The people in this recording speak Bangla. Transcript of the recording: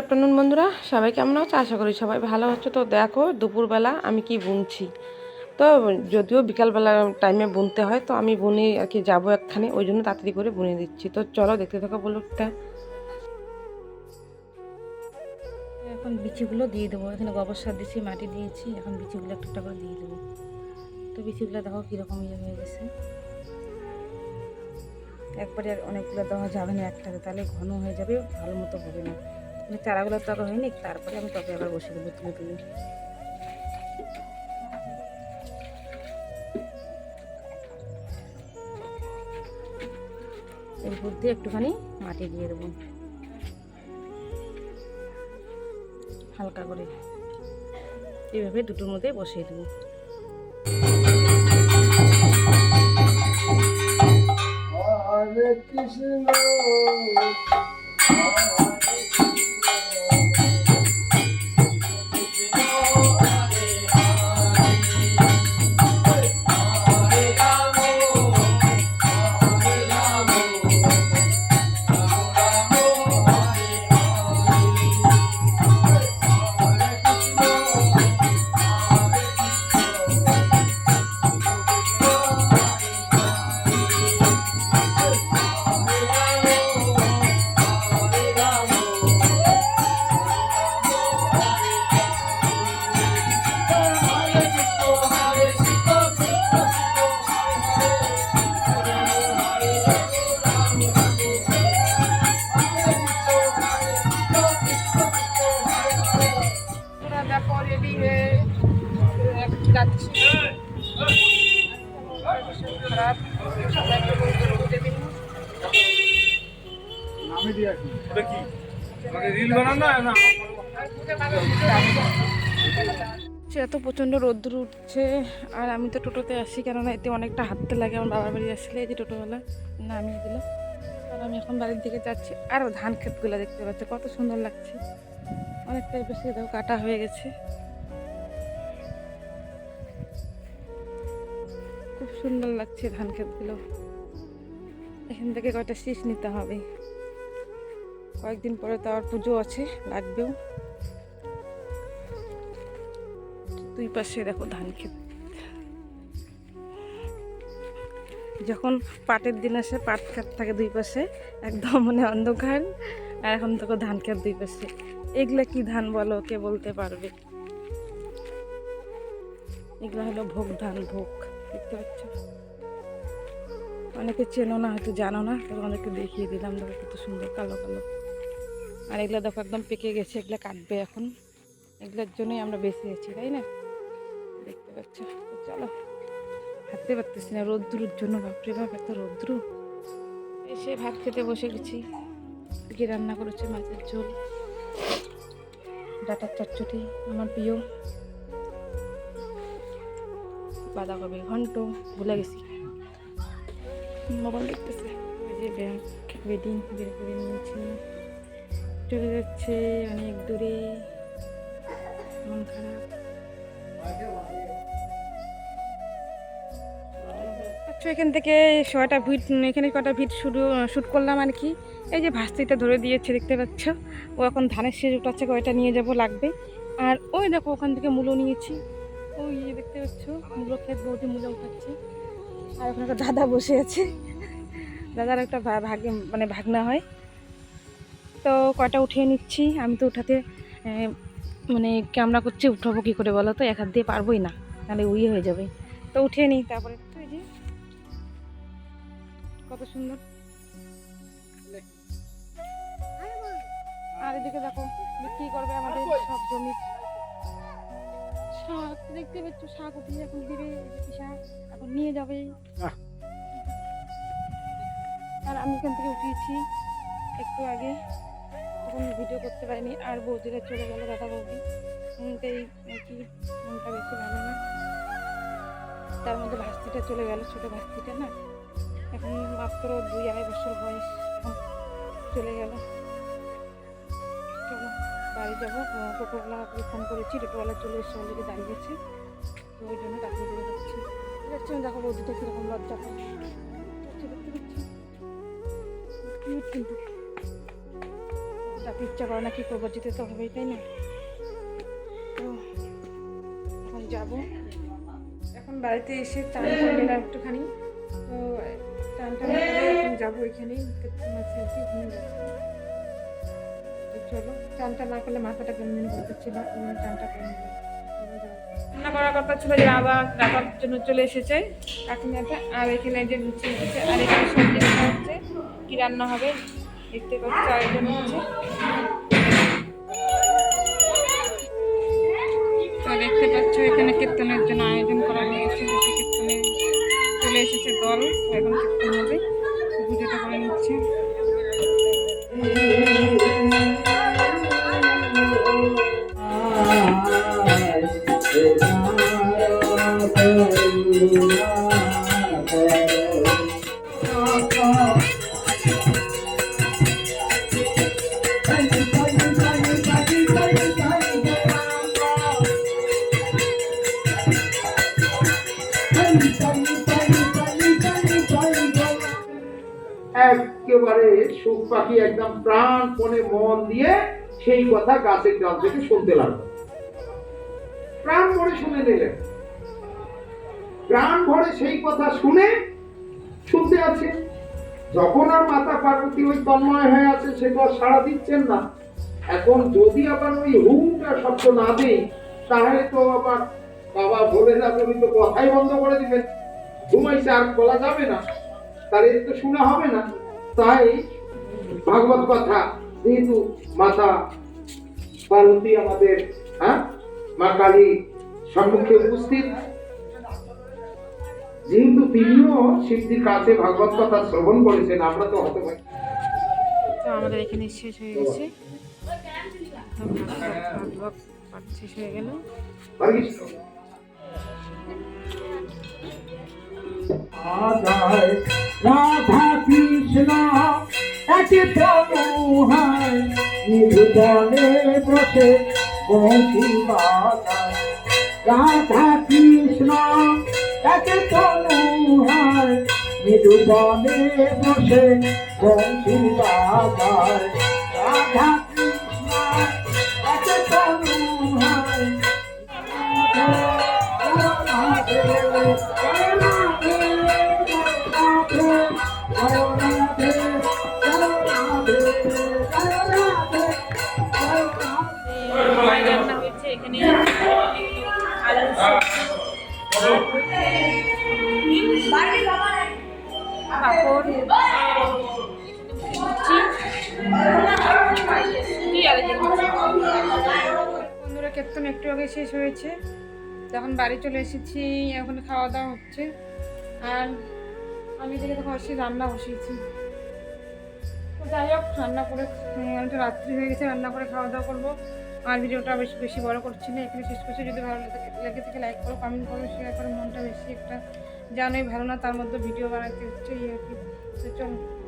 আফটারনুন, বন্ধুরা। সবাই কেমন আছো? আশা করি সবাই ভালো হচ্ছে তো দেখো, দুপুরবেলা আমি কি বুনছি? তো যদিও বিকালবেলা টাইমে বুনতে হয়, তো আমি বুনে আর কি যাব একখানে, ওই জন্য তাড়াতাড়ি করে বুনে দিচ্ছি। তো চলো, দেখতে থাকো বলুকটা এখন বিচিগুলো দিয়ে দেবো। এখানে গোবর সার দিয়েছি, মাটি দিয়েছি, এখন বিচিগুলো একটু একটা করে দিয়ে দেবো। তো বিচিগুলো দেখো কীরকম ইয়ে হয়ে গেছে। একবারে আর অনেকগুলো দেওয়া যাবে না একটাতে, তাহলে ঘন হয়ে যাবে, ভালো মতো হবে না। মানে চারাগুলো তো আগে হয়নি, তারপরে আমি টবে আবার বসে দেবো তুলে তুলে। এর উপর দিয়ে একটুখানি মাটি দিয়ে দেবো। হালকা করে। এইভাবে দুটোর মধ্যে বসিয়ে দেবো। কৃষ্ণ। দেখো রেডি হয়ে যাচ্ছি। খারাপ এত প্রচণ্ড রোদ্দুর উঠছে, আর আমি তো টোটোতে আসি, কেননা এতে অনেকটা হাঁটতে লাগে, আমার বাবার বাড়ি আসলে এই যে টোটোওয়ালা, নামিয়ে দিল। আর আমি এখন বাড়ির দিকে যাচ্ছি। আর ধান ক্ষেতগুলো দেখতে পাচ্ছি, কত সুন্দর লাগছে। অনেকটাই বেশি দেখো, কাটা হয়ে গেছে। খুব সুন্দর লাগছে ধান ক্ষেতগুলো। এখান থেকে কয়টা শীষ নিতে হবে। কয়েকদিন পরে তো আর পুজো আছে, লাগবেও। দুই পাশে দেখো ধান ক্ষেত। যখন পাটের দিন আসে, পাট ক্ষেত থাকে দুই পাশে, একদম মানে অন্ধকার। আর এখন দেখো ধান ক্ষেত দুই পাশে। এগুলা কি ধান বলো? কে বলতে পারবে? এগুলো হলো ভোগ, ধান, ভোগ। দেখতে পাচ্ছ? অনেকে চেনো না, হয়তো জানো না তোমাদেরকে দেখিয়ে দিলাম। দেখো কত সুন্দর, কালো কালো। আর এগুলো দেখো একদম পেকে গেছে, এগুলো কাটবে এখন। এগুলোর জন্যই আমরা বেঁচে আছি, তাই না? দেখতে পাচ্ছ? চলো হাঁটতে পারতেছি না রোদ্রুর জন্য, বাপরে বাপ, এত রোদ্রু এসে ভাত খেতে বসে গেছি। কি রান্না করেছে মাছের ঝোল। ডাটার চচ্চটি আমার প্রিয়। বাঁধাকপি, ঘন্ট, ভুলে গেছি। মোবাইল দেখতেছে। যে ব্যাংক ওয়েডিং বের করে নিয়েছি। চলে যাচ্ছে অনেক দূরে। মন খারাপ। আচ্ছা এখান থেকে ছয়টা ভিট এখানে কটা ভিট শুরু শ্যুট করলাম আর কি। এই যে ভাস্তিটা ধরে দিয়েছে, দেখতে পাচ্ছ? ও এখন ধানের শেষ উঠাচ্ছে, কয়টা নিয়ে যাব লাগবে। আর ওই দেখো, ওখান থেকে মূলো নিয়েছি। ওই যে দেখতে পাচ্ছ, মূলো ক্ষেত বৌদি মূলো উঠাচ্ছে। আর ওখানে একটা দাদা বসে আছে। দাদার একটা ভাগ মানে ভাগনা হয়। তো কয়টা উঠিয়ে নিচ্ছি, আমি তো উঠাতে মানে ক্যামেরা করছি, উঠাবো কী করে বলো তো? এক হাত দিয়ে পারবোই না, তাহলে উইয়ে হয়ে যাবে। তো উঠিয়ে নিই, তারপরে তো কত সুন্দর। আর এদিকে দেখো বিক্রি করবে আমাদের সব জমি। শাক দেখতে পাচ্ছ শাক উঠিয়ে এখন দিবে কি শাক এখন নিয়ে যাবে। আর আমি এখান থেকে উঠিয়েছি একটু আগে। তখন ভিডিও করতে পারিনি আর বৌদিরা চলে গেল দাদা বৌদি। মনটাই কি মনটা বেশি ভালো না। তার মধ্যে ভাস্তিটা চলে গেল ছোটো ভাস্তিটা না। এখন মাত্র দুই আড়াই বছর বয়স। চলে গেল। চলো, বাড়ি যাব। টোটোওয়ালাকে ফোন করেছি, টোটোওয়ালা চলে এসে অলরেডি দাঁড়িয়েছে। তো ওই জন্য তাকে করে যাচ্ছি দেখছি দেখো বৌদিটা কীরকম লজ্জা কিন্তু। যাতে ইচ্ছা করে না কি করব, যেতে তো হবেই, তাই না? তো এখন যাব। এখন বাড়িতে এসে চান করে নিলাম একটুখানি। তো করে যাব যাব তো চলো চানটা না করলে মাথাটা কেমন করতেছিল চানটা নিলাম রান্না করার কথা ছিল যে আবার রাখার জন্য চলে এসেছে। কাকিমাটা আর এখানে যে লুচি এসেছে আর এখানে সবজি রান্না হচ্ছে কি রান্না হবে দেখতে পাচ্ছি আয়োজন হচ্ছে। তো দেখতে পাচ্ছ এখানে কীর্তনের জন্য আয়োজন করা হয়েছে। তো এখন হবে? পুজোটা করে নিচ্ছে। একেবারে সুখ পাখি একদম প্রাণপণে মন দিয়ে সেই কথা গাছের ডাল থেকে শুনতে লাগল। প্রাণ ভরে শুনে নিলেন প্রাণ ভরে সেই কথা শুনে শুনতে আছে। যখন আর মাতা পার্বতী ওই তন্ময় হয়ে আছে, সে তো আর সাড়া দিচ্ছেন না। এখন যদি আবার ওই হুমটা শব্দ না দেই, তাহলে তো আবার বাবা বলে না তুমি তো কথাই বন্ধ করে দিবেন। ঘুমাইছে আর বলা যাবে না। তাহলে এর তো শোনা হবে না। তাই ভাগবত কথা যেহেতু মাতা পার্বতী আমাদের হ্যাঁ মা কালী সম্মুখে উপস্থিত যেহেতু তিনিও সিদ্ধির কাছে ভাগবত কথা শ্রবণ করেছেন আমরা তো হতে পারি তো আমাদের এখানে শেষ হয়ে গেছে। শেষ হয়ে গেল। আদায় রাধা কৃষ্ণ, একে প্রমুহায় নিরুদনে বসে বাজায় রাধা কৃষ্ণ, একে প্রমোহায় নিরুদনে বসে বাজায় রাধা আগে শেষ হয়েছে। যখন বাড়ি চলে এসেছি, এখন খাওয়া দাওয়া হচ্ছে। আর আমি থেকে তখন এসে রান্না বসিয়েছি। তো যাই হোক, রান্না করে অনেকটা রাত্রি হয়ে গেছে, রান্না করে খাওয়া দাওয়া করব। আর ভিডিওটা বেশি বেশি বড় করছি না, এখানে শেষ করছি। যদি ভালো লাগে- থেকে লাইক করো কমেন্ট করো শেয়ার করো, মনটা বেশি একটা জানোই ভালো না, তার মধ্যে ভিডিও বানাতে হচ্ছে এই আর কি চলো।